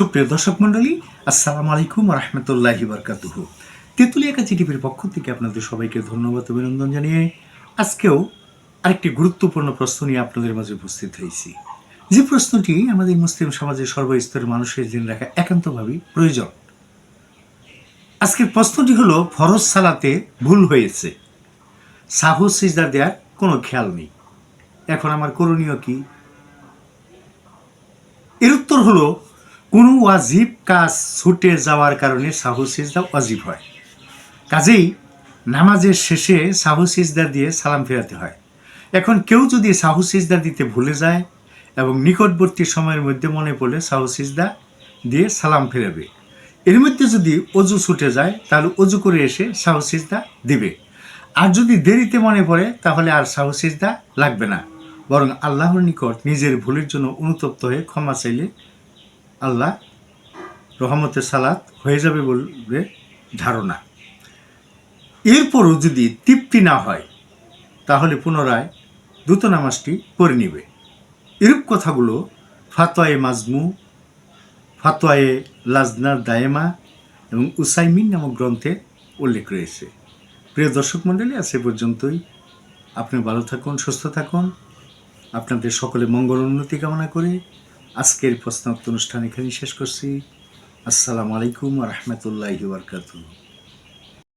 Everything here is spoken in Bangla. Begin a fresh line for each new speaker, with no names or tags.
সুপ্রিয় দর্শক মণ্ডলী, আসসালামু আলাইকুম রহমতুল্লাহি বরকাতুহ। তেঁতুলিয়া কাছে টিভির পক্ষ থেকে আপনাদের সবাইকে ধন্যবাদ অভিনন্দন জানিয়ে আজকেও আরেকটি গুরুত্বপূর্ণ প্রশ্ন নিয়ে আপনাদের মাঝে উপস্থিত হয়েছি। যে প্রশ্নটি আমাদের মুসলিম সমাজের সর্বস্তরের মানুষের জেনে রাখা একান্তভাবেই প্রয়োজন। আজকের প্রশ্নটি হলো, ফরজ সালাতে ভুল হয়েছে। সাহু, সিজদা দেওয়ার কোনো খেয়াল নেই। এখন আমার করণীয় কি? এর উত্তর হলো কোনো ওয়াজিব কাজ ছুটে যাওয়ার কারণে সাহু সিজদা ওয়াজিব হয়। কাজেই নামাজের শেষে সাহু সিজদা দিয়ে সালাম ফেরাতে হয়। এখন কেউ যদি সাহু সিজদা দিতে ভুলে যায় এবং নিকটবর্তী সময়ের মধ্যে মনে পড়লে সাহু সিজদা দিয়ে সালাম ফেরাবে। এর মধ্যে যদি অজু ছুটে যায়, তাহলে অজু করে এসে সাহু সিজদা দিবে। আর যদি দেরিতে মনে পড়ে, তাহলে আর সাহু সিজদা লাগবে না। বরং আল্লাহর নিকট নিজের ভুলের জন্য অনুতপ্ত হয়ে ক্ষমা চাইলে আল্লাহ রহমতের সালাত হয়ে যাবে বলে ধারণা। এরপরও যদি তৃপ্তি না হয়, তাহলে পুনরায় দ্রুত নামাজটি পড়ে নিবে। এরূপ কথাগুলো ফাতোয়ায়ে মাজমু, ফাতোয়ায়ে লাজনার দায়েমা এবং উসাইমিন নামক গ্রন্থে উল্লেখ রয়েছে। প্রিয় দর্শক মণ্ডলী, আজ পর্যন্তই। আপনি ভালো থাকুন, সুস্থ থাকুন। আপনাদের সকলে মঙ্গল উন্নতি কামনা করে। আজকের প্রশ্নোত্তর অনুষ্ঠান এখানেই শেষ করছি। আসসালামু আলাইকুম রহমতুল্লাহি বারকাতুহ।